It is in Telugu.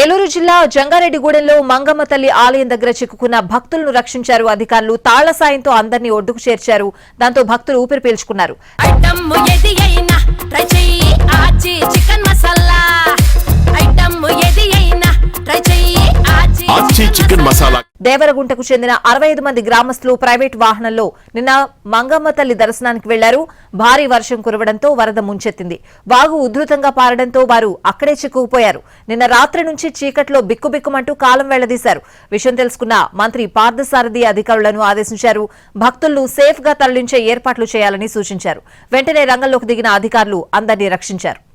ఏలూరు జిల్లా జంగారెడ్డిగూడెంలో మంగమ్మ తల్లి ఆలయం దగ్గర చిక్కుకున్న భక్తులను రక్షించారు అధికారులు. తాళ్ళ సాయంతో అందరినీ ఒడ్డుకు చేర్చారు. దాంతో భక్తులు ఊపిరి పీల్చుకున్నారు. చికెన్ మసాలా. దేవరగుంటకు చెందిన అరవై ఐదు మంది గ్రామస్తులు ప్రైవేట్ వాహనంలో నిన్న మంగమ్మ తల్లి దర్శనానికి వెళ్ళారు. భారీ వర్షం కురవడంతో వరద ముంచెత్తింది. వాగు ఉధృతంగా పారడంతో వారు అక్కడే చిక్కుకుపోయారు. నిన్న రాత్రి నుంచి చీకట్లో బిక్కుబిక్కుమంటూ కాలం వెళ్ళదీశారు. విషయం తెలుసుకున్న మంత్రి పార్థసారథి అధికారులను ఆదేశించారు. భక్తులను సేఫ్గా తరలించే ఏర్పాట్లు చేయాలని సూచించారు. వెంటనే రంగంలోకి దిగిన అధికారులు అందరినీ రక్షించారు.